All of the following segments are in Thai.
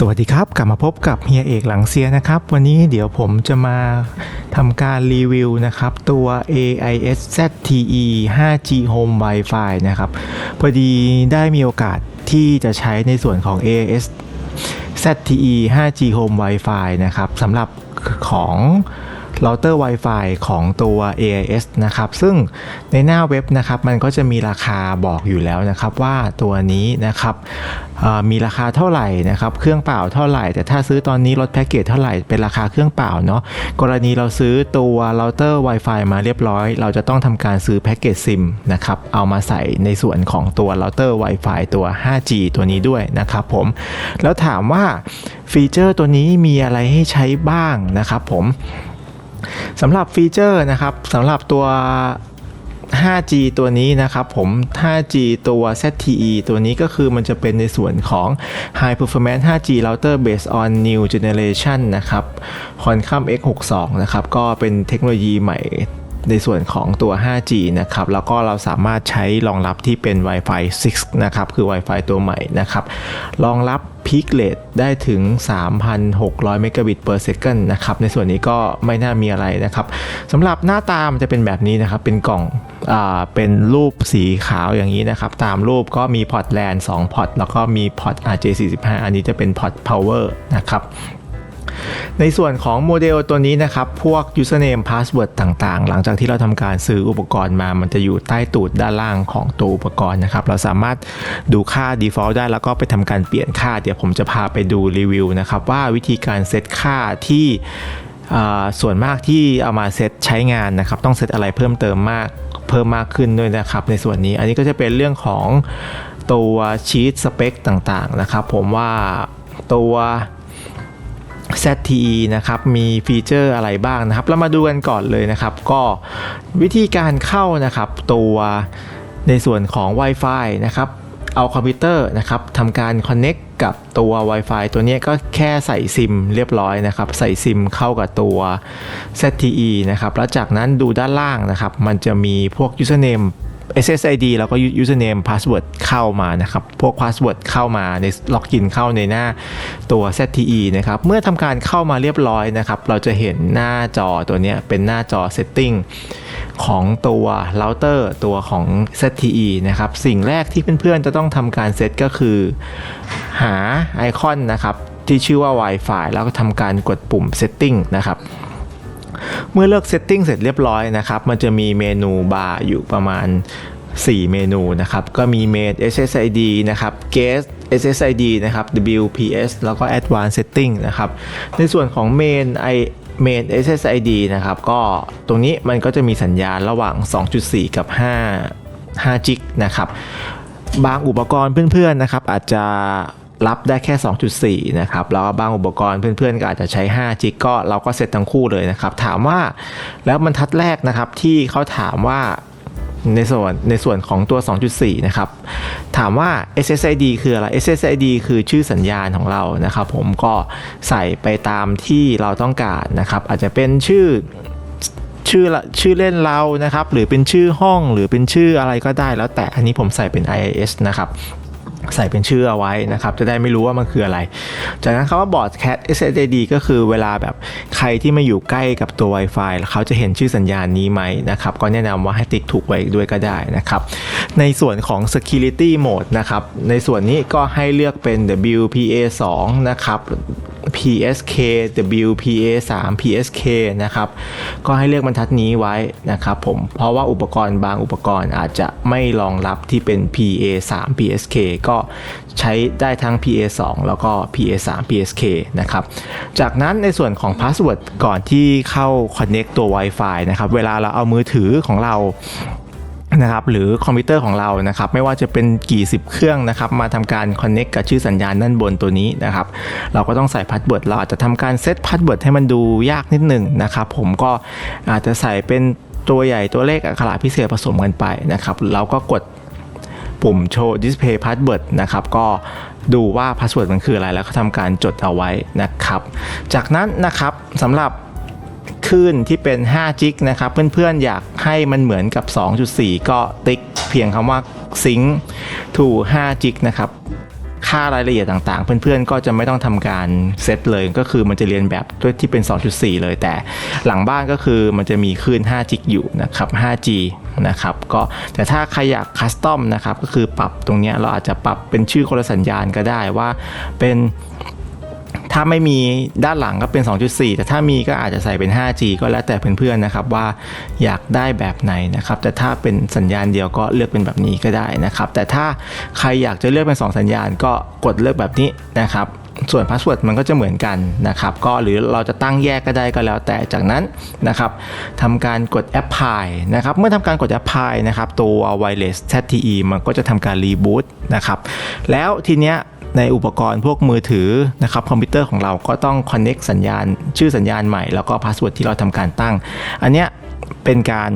สวัสดีครับ กลับมาพบกับเฮียเอกหลังเซียนะครับ วันนี้เดี๋ยวผมจะมาทำการรีวิวนะครับ ตัว AIS ZTE 5G Home Wi-Fi นะครับ พอดีได้มีโอกาสที่จะใช้ในส่วนของ AIS ZTE 5G Home Wi-Fi นะครับสำหรับของ เราเตอร์ Wi-Fi ของตัว AIS นะครับซึ่งในหน้าเว็บนะครับมันก็จะมีราคาบอกอยู่แล้วนะครับว่าตัวนี้นะครับมีราคาเท่าไหร่นะครับเครื่องเปล่าเท่าไหร่ แต่ถ้าซื้อตอนนี้ลดแพ็กเกจเท่าไหร่เป็นราคาเครื่องเปล่าเนาะกรณีเราซื้อตัวเราเตอร์ Wi-Fi มาเรียบร้อย เราจะต้องทำการซื้อแพ็กเกจซิมนะครับเอามาใส่ในส่วนของตัวเราเตอร์ Wi-Fi ตัว 5G ตัวนี้ด้วยนะครับผมแล้วถามว่าฟีเจอร์ตัวนี้มีอะไรให้ใช้บ้างนะครับผม สำหรับฟีเจอร์นะครับสำหรับตัว 5G ตัวนี้นะครับผม 5G ตัว ZTE ตัวนี้ก็คือมันจะเป็นในส่วนของ High Performance 5G Router based on New Generation นะครับ Qualcomm X62 นะครับ ก็เป็นเทคโนโลยีใหม่ ในส่วนของตัว 5G นะครับ แล้วก็เราสามารถใช้รองรับที่เป็น Wi-Fi 6 นะครับ คือ Wi-Fi ตัวใหม่นะครับ รองรับ Peak Rate ได้ถึง 3,600 Mbit per second นะครับ ในส่วนนี้ก็ไม่น่ามีอะไรนะครับสำหรับหน้าตามนจะเป็นแบบนี้นะครับ เป็นกล่องอ่าเป็นรูปสีขาวอย่างนี้นะครับ ตามรูปก็มีพอร์ตแลน2พอร์ตแล้วก็มีพอร์ต RJ45 อันนี้จะเป็นพอร์ต Power นะครับ ในส่วนของโมเดลตัวนี้นะครับ พวก username password ต่างๆ หลังจากที่เราทำการซื้ออุปกรณ์มา มันจะอยู่ใต้ตูดด้านล่างของตัวอุปกรณ์นะครับ เราสามารถดูค่า default ได้แล้วก็ไปทำการเปลี่ยนค่า เดี๋ยวผมจะพาไปดูรีวิวนะครับ ว่าวิธีการเซตค่าที่ส่วนมากที่เอามาเซตใช้งานนะครับ ต้องเซตอะไรเพิ่มเติมมากเพิ่มมากขึ้นด้วยนะครับ ในส่วนนี้อันนี้ก็จะเป็นเรื่องของตัวชีตสเปคต่างๆนะครับ ผมว่าตัว ZTE นะครับมีฟีเจอร์อะไรบ้างนะครับ เรามาดูกันก่อนเลยนะครับ ก็วิธีการเข้านะครับตัวในส่วนของ Wi-Fi นะครับเอาคอมพิวเตอร์นะครับทำการ Connect กับตัว Wi-Fi ตัวนี้ก็แค่ใส่ซิมเรียบร้อยนะครับ ใส่ซิมเข้ากับตัว ZTE นะครับ แล้วจากนั้นดูด้านล่างนะครับ มันจะมีพวก username SSID แล้วก็ username password เข้ามานะครับ พวก password เข้ามาในล็อกอินเข้าในหน้าตัว ZTE นะครับ เมื่อทำการเข้ามาเรียบร้อยนะครับ เราจะเห็นหน้าจอตัวนี้เป็นหน้าจอ setting ของตัว router ตัวของ ZTE นะครับ สิ่งแรกที่เพื่อนๆ จะต้องทำการเซตก็คือ หาไอคอนนะครับที่ชื่อว่า Wi-Fi แล้วก็ทำการกดปุ่ม setting นะครับ เมื่อเลือก Setting เสร็จเรียบร้อยนะครับ มันจะมีเมนูบาร์อยู่ประมาณ 4 เมนูนะครับ ก็มี Main SSID นะครับ Guest SSID นะครับ WPS แล้วก็ Advanced Setting นะครับ ในส่วนของ Main I Main SSID นะครับ ก็ตรงนี้มันก็จะมีสัญญาณระหว่าง 2.4 กับ 5 5จิกนะครับ บางอุปกรณ์เพื่อนๆนะครับ อาจจะ รับได้แค่ 2.4 นะครับ แล้วก็บางอุปกรณ์เพื่อนๆ ก็อาจจะใช้ 5 จิกก็เราก็เซตทั้งคู่เลยนะครับ ถามว่าแล้วบรรทัดแรกนะครับที่เขาถามว่าในส่วนในส่วนของตัว 2.4 นะครับ ถามว่า SSID คืออะไร SSID คือชื่อสัญญาณของเรานะครับ ผมก็ใส่ไปตามที่เราต้องการนะครับ อาจจะเป็นชื่อชื่อชื่อเล่นเรานะครับ หรือเป็นชื่อห้องหรือเป็นชื่ออะไรก็ได้แล้วแต่อันนี้ผมใส่เป็น IIS นะครับ ใส่เป็นชื่อเอาไว้นะครับ จะได้ไม่รู้ว่ามันคืออะไร จากนั้นคำว่าบอร์ดแคท SSID ก็คือเวลาแบบใครที่มาอยู่ใกล้กับตัว Wi-Fi แล้วเขาจะเห็นชื่อสัญญาณนี้ไหมนะครับ ก็แนะนำว่าให้ติ๊กถูกไว้ด้วยก็ได้นะครับ ในส่วนของ security mode นะครับ ในส่วนนี้ก็ให้เลือกเป็น WPA 2 นะครับ PSK WPA 3 PSK นะครับก็ให้เลือกบรรทัดนี้ไว้นะครับผมเพราะว่าอุปกรณ์บางอุปกรณ์อาจจะไม่รองรับที่เป็น PA 3 PSK ก็ใช้ได้ทั้ง PA 2แล้วก็ PA 3 PSK นะครับจากนั้นในส่วนของ Password ก่อนที่เข้า Connect ตัว Wi-Fi นะครับเวลาเราเอามือถือของเรา นะครับหรือคอมพิวเตอร์ของเรานะครับไม่ว่าจะเป็นกี่สิบเครื่องนะครับมาทำการ Connect กับชื่อสัญญาณด้านบนตัวนี้นะครับเราก็ต้องใส่พาสเวิร์ดเราอาจจะทำการเซตพาสเวิร์ดให้มันดูยากนิดหนึ่งนะครับผมก็อาจจะใส่เป็นตัวใหญ่ตัวเลขอักขระพิเศษผสมกันไปนะครับเราก็กดปุ่มโชว์ display password นะครับ ก็ดูว่าพาสเวิร์ดมันคืออะไรแล้วก็ทำการจดเอาไว้นะครับ จากนั้นนะครับสำหรับ คลื่นที่เป็น 5 จิกนะครับเพื่อนๆอยากให้มันเหมือนกับ 2.4 ก็ติ๊กเพียงคำว่า sync to 5จิกนะครับค่ารายละเอียดต่างๆ เพื่อนๆ ก็จะไม่ต้องทำการเซตเลยก็คือมันจะเรียนแบบด้วยที่เป็น 2.4 เลยแต่หลังบ้านก็คือมันจะมีคลื่น 5G อยู่นะครับ 5G นะครับก็แต่ถ้าใครอยากคัสตอมนะครับก็คือปรับตรงนี้เราอาจจะปรับเป็นชื่อคนละสัญญาณก็ได้ว่าเป็น ถ้าไม่มีด้านหลังก็เป็น 2.4 แต่ถ้ามีก็อาจจะใส่เป็น 5G ก็แล้วแต่เพื่อนๆนะครับว่าอยากได้แบบไหนนะครับ แต่ถ้าเป็นสัญญาณเดียวก็เลือกเป็นแบบนี้ก็ได้นะครับ แต่ถ้าใครอยากจะเลือกเป็น 2 สัญญาณก็กดเลือกแบบนี้นะครับส่วนพาสเวิร์ดมันก็จะเหมือนกันนะครับ ก็หรือเราจะตั้งแยกก็ได้ก็แล้วแต่จากนั้นนะครับทำการกด Apply นะครับ เมื่อทำการกด Apply นะครับ ตัว Wireless ZTE มันก็จะทำการรีบูตนะครับ แล้วทีเนี้ย ในอุปกรณ์พวกมือถือนะครับคอมพิวเตอร์ของเราก็ต้อง connect สัญญาณ ชื่อสัญญาณใหม่แล้วก็พาสเวิร์ดที่เราทำการตั้ง อันเนี้ยเป็นการ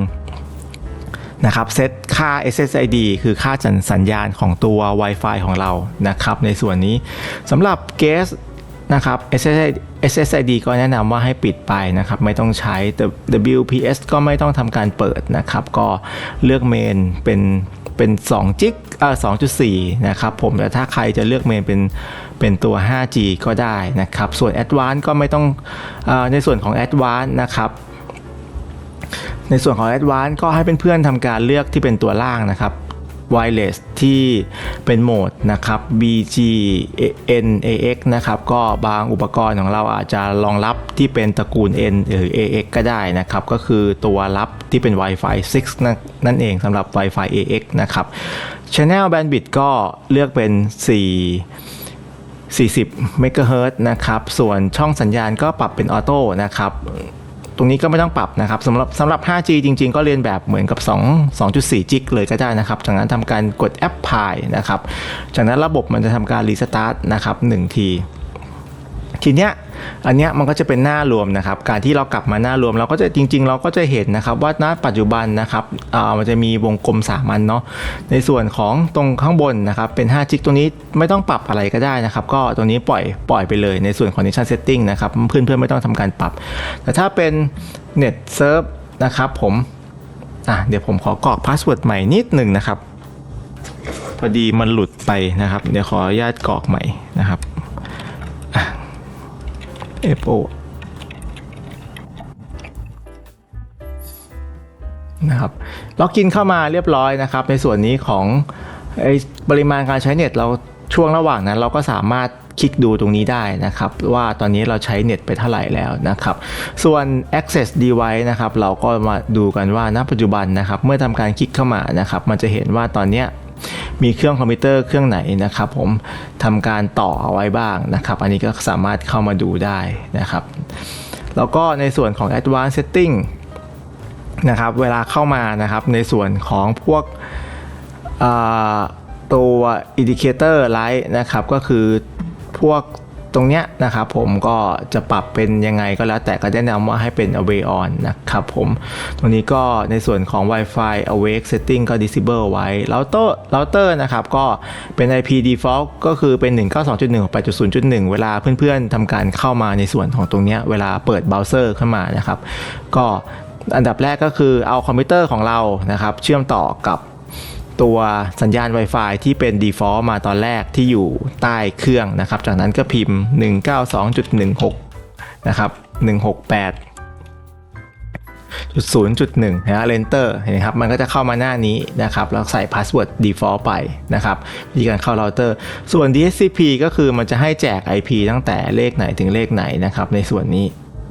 นะครับเซตค่า SSID คือค่าสัญญาณของตัว Wi-Fi ของเรานะครับในส่วนนี้สำหรับ Guest นะครับ SSID SSID ก็แนะนำว่าให้ปิดไปนะครับ ไม่ต้องใช้แต่ WPS ก็ไม่ต้องทำการเปิดนะครับ ก็เลือกเมนเป็น เป็น2จิกเอ่อ2.4 นะครับผมแต่ถ้าใครจะเลือกเมนเป็นเป็นตัว 5G ก็ได้นะครับ ส่วน Advanced ก็ไม่ต้องออในส่วนของ Advanced นะครับในส่วนของ Advanced ก็ให้เพื่อนๆทำการเลือกที่เป็นตัวล่างนะครับ Wireless ที่เป็นโหมดนะครับ BG NAX นะครับ ก็บางอุปกรณ์ของเราอาจจะรองรับที่เป็นตระกูล N หรือ AX ก็ได้นะครับ ก็คือตัวรับที่เป็น Wi-Fi 6 นั่นนั่นเองสำหรับ Wi-Fi AX นะครับ Channel Bandwidth ก็เลือกเป็น 4 40 เมกะเฮิรตซ์นะครับ ส่วนช่องสัญญาณก็ปรับเป็นออโต้นะครับ ตรงนี้ก็ไม่ต้องปรับนะครับสำหรับสำหรับ 5G จริง ๆ ก็เรียนแบบเหมือนกับ 2 2.4 จิกเลยก็ได้นะครับ จากนั้นทำการกดแอปพายนะครับ จากนั้นระบบมันจะทำการรีสตาร์ทนะครับ1ที ทีเนี้ย อันเนี้ยมันก็จะเป็นหน้ารวมนะครับ การที่เรากลับมาหน้ารวม เราก็จะจริง ๆ เราก็จะเห็นนะครับว่าณปัจจุบันนะครับอ่ามันจะมีวงกลมสามัญเนาะในส่วนของตรงข้างบนนะครับเป็น5จิกตรงนี้ไม่ต้องปรับอะไรก็ได้นะครับ ก็ตรงนี้ปล่อยปล่อยไปเลยในส่วนของ Nation Setting นะครับเพื่อนๆไม่ต้องทำการปรับ แต่ถ้าเป็น Net Serve นะครับผมอะเดี๋ยวผมขอกรอกพาสเวิร์ดใหม่นิดหนึ่งนะครับ พอดีมันหลุดไปนะครับ เดี๋ยวขออนุญาตกรอกใหม่นะครับ f o นะครับล็อกอินเข้ามาเรียบร้อยนะครับ ในส่วนนี้ของไอ้ปริมาณการใช้เน็ตเราช่วงระหว่างนั้นเราก็สามารถคลิกดูตรงนี้ได้นะครับ ว่าตอนนี้เราใช้เน็ตไปเท่าไหร่แล้วนะครับ ส่วน access device นะครับ เราก็มาดูกันว่าณปัจจุบันนะครับ เมื่อทำการคลิกเข้ามานะครับ มันจะเห็นว่าตอนนี้ มีเครื่องคอมพิวเตอร์เครื่องไหนนะครับ ผมทำการต่อเอาไว้บ้างนะครับ อันนี้ก็สามารถเข้ามาดูได้นะครับ แล้วก็ในส่วนของ Advanced Setting นะครับ เวลาเข้ามานะครับในส่วนของพวกตัว Indicator Light นะครับ ก็คือพวก ตรงเนี้ยนะครับผมก็จะปรับเป็นยังไงก็แล้วแต่ก็แนะนำว่าให้เป็น away on นะครับผม ตรงนี้ก็ในส่วนของ Wi-Fi awake setting ก็ disable ไว้ router router นะครับก็เป็น IP default ก็คือเป็น 192.168.0.1 เวลาเพื่อนๆทำการเข้ามาในส่วนของตรงเนี้ยเวลาเปิดเบราว์เซอร์ขึ้นมานะครับก็อันดับแรกก็คือเอาคอมพิวเตอร์ของเรานะครับเชื่อมต่อกับ ตัวสัญญาณ Wi-Fi ที่เป็น default มาตอนแรกที่อยู่ใต้เครื่องนะครับ จากนั้นก็พิมพ์ 192.16 นะครับ 168จุด0จุด1นะฮะ enter เห็นไหมครับ มันก็จะเข้ามาหน้านี้นะครับ แล้วใส่ password default ไปนะครับ วิธีการเข้าเราเตอร์ ส่วน DHCP ก็คือมันจะให้แจก IP ตั้งแต่เลขไหนถึงเลขไหนนะครับ ในส่วนนี้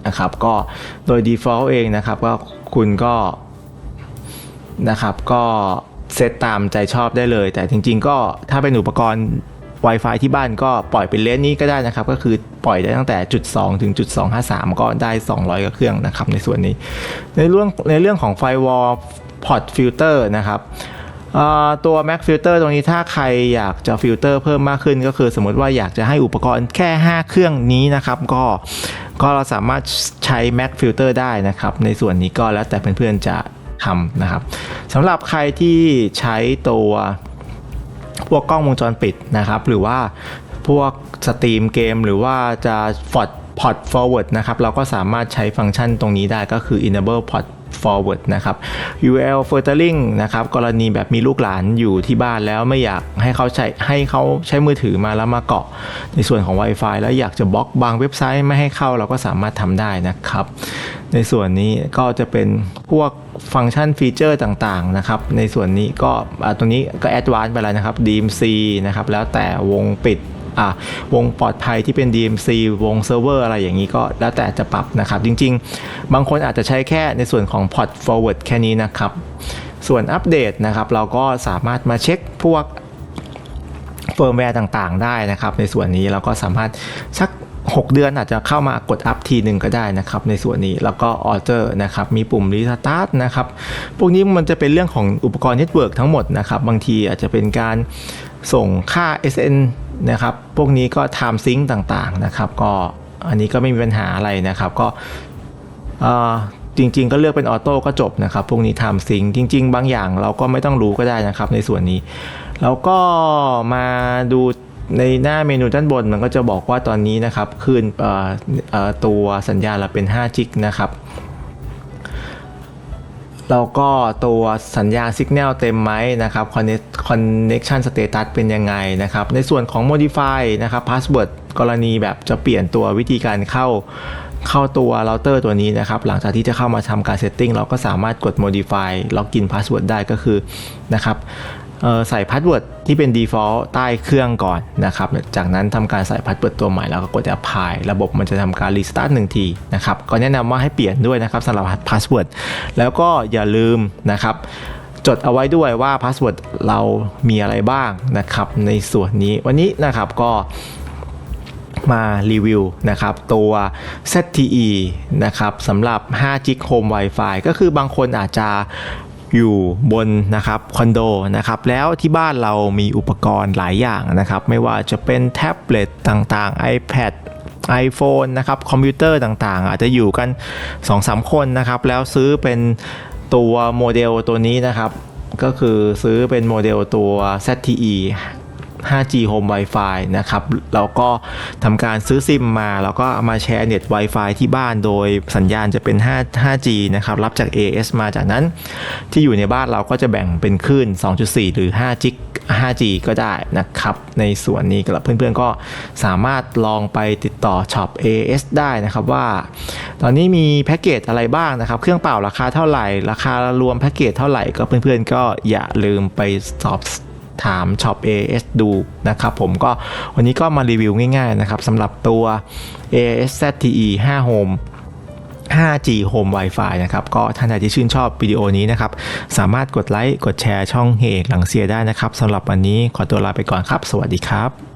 นะครับ ก็โดย default เองนะครับ ก็คุณก็นะครับ ก็ เซตตามใจชอบได้เลย แต่จริง ๆ ก็ถ้าเป็นอุปกรณ์ Wi-Fi ที่บ้านก็ปล่อยเป็นเลนนี้ก็ได้นะครับ ก็คือปล่อยได้ตั้งแต่จุด2ถึงจุด253 ก็ได้ 200กว่าเครื่องนะครับในส่วนนี้ ในเรื่องในเรื่องของ Firewall Port Filter นะครับตัว Mac Filter ตรงนี้ถ้าใครอยากจะฟิลเตอร์เพิ่มมากขึ้น ก็คือสมมติว่าอยากจะให้อุปกรณ์แค่ 5 เครื่องนี้นะครับ ก็ก็เราสามารถใช้ Mac Filter ได้นะครับ ในส่วนนี้ก็แล้วแต่เพื่อนๆจะ ทำนะครับสำหรับใครที่ใช้ตัวพวกกล้องวงจรปิดนะครับ หรือว่าพวกสตรีมเกม หรือว่าจะฟอดพอร์ต forward นะครับ เราก็สามารถใช้ฟังก์ชันตรงนี้ได้ก็คือ enable port forward นะครับ UL filtering นะครับ กรณีแบบมีลูกหลานอยู่ที่บ้านแล้วไม่อยากให้เขาใช้ให้เขาใช้มือถือมาแล้วมาเกาะ ในส่วนของ Wi-Fi แล้วอยากจะบล็อกบางเว็บไซต์ไม่ให้เข้าเราก็สามารถทำได้นะครับ ในส่วนนี้ก็จะเป็นพวก ฟังก์ชันฟีเจอร์ต่างๆนะครับในส่วนนี้ก็ตรงนี้ก็แอดวานซ์ไปแล้วนะครับ DMC นะครับแล้วแต่วงปิดอ่าวงปลอดภัยที่เป็น DMC วงเซิร์ฟเวอร์อะไรอย่างนี้ก็แล้วแต่จะปรับนะครับ จริงๆ บางคนอาจจะใช้แค่ในส่วนของ port forward แค่นี้นะครับ ส่วนอัปเดตนะครับ เราก็สามารถมาเช็คพวกเฟิร์มแวร์ต่างๆ ได้นะครับ ในส่วนนี้เราก็สามารถสัก 6 เดือนอาจจะเข้ามากดอัพทีหนึ่งก็ได้นะครับในส่วนนี้แล้วก็ออเ e อร์นะครับมีปุ่มรีสตาร์ทนะครับพวกนี้มันจะเป็นเรื่องของอุปกรณ์เน็ตเวิร์กทั้งหมดนะครับบางทีอาจจะเป็นการส่งค่า SN นะครับพวกนี้ก็ time sync ต่างๆนะครับก็อันนี้ก็ไม่มีปัญหาอะไรนะครับก็จริงๆ ก็เลือกเป็นออโต้ก็จบนะครับ พวกนี้ทำซิงจริง ๆ บางอย่างเราก็ไม่ต้องรู้ก็ได้นะครับในส่วนนี้ แล้วก็มาดู ในหน้าเมนูด้านบนมันก็จะบอกว่าตอนนี้นะครับคืนตัวสัญญาเราเป็น5จิกนะครับแล้วก็ตัวสัญญาณสัญญาณเต็มไหมนะครับ Connect- connection status เป็นยังไงนะครับ ในส่วนของ modify นะครับ password กรณีแบบจะเปลี่ยนตัววิธีการเข้าเข้าตัวเราเตอร์ตัวนี้นะครับ หลังจากที่จะเข้ามาทำการ setting เราก็สามารถกด modify ล็อกอิน password ได้ก็คือนะครับ เอ่อใส่ password ที่เป็น default ใต้เครื่องก่อนนะครับ จากนั้นทำการใส่ password ตัวใหม่แล้วก็กด apply ระบบมันจะทำการ restart หนึ่งทีนะครับ ก็แนะนำว่าให้เปลี่ยนด้วยนะครับสำหรับ password แล้วก็อย่าลืมนะครับจดเอาไว้ด้วยว่าพาสเวิร์ดเรามีอะไรบ้างนะครับ ในส่วนนี้วันนี้นะครับก็มารีวิวนะครับตัว ZTE นะครับสำหรับ5 g Home Wi-Fi ก็คือบางคนอาจจะ อยู่บนนะครับคอนโดนะครับแล้วที่บ้านเรามีอุปกรณ์หลายอย่างนะครับไม่ว่าจะเป็นแท็บเล็ตต่างๆ iPad iPhone นะครับคอมพิวเตอร์ต่างๆ อาจจะอยู่กัน 2-3 คนนะครับแล้วซื้อเป็นตัวโมเดลตัวนี้นะครับก็คือซื้อเป็นโมเดลตัว ZTE 5G Home Wi-Fi นะครับแล้วก็ทำการซื้อซิมมา แล้วก็เอามาแชร์เน็ต Wi-Fi ที่บ้านโดยสัญญาณจะเป็น 5 5G นะครับรับจาก AS มาจากนั้น ที่อยู่ในบ้านเราก็จะแบ่งเป็นคลื่น 2.4 หรือ 5G 5G ก็ได้นะครับ ในส่วนนี้กับเพื่อนๆก็สามารถลองไปติดต่อช็อป AS ได้นะครับว่า ตอนนี้มีแพ็กเกจอะไรบ้างนะครับ เครื่องเป่าราคาเท่าไหร่ ราคารวมแพ็กเกจเท่าไหร่ก็เพื่อนๆก็อย่าลืมไปสอบ ถามช็อป AS ดูนะครับผมก็วันนี้ก็มารีวิวง่ายๆนะครับสำหรับตัว AS ZTE 5 Home 5G Home Wi-Fi นะครับ ก็ท่านใดที่ชื่นชอบวิดีโอนี้นะครับ สามารถกดไลค์ กดแชร์ช่องเฮกหลังเสียได้นะครับสำหรับวันนี้ขอตัวลาไปก่อนครับ สวัสดีครับ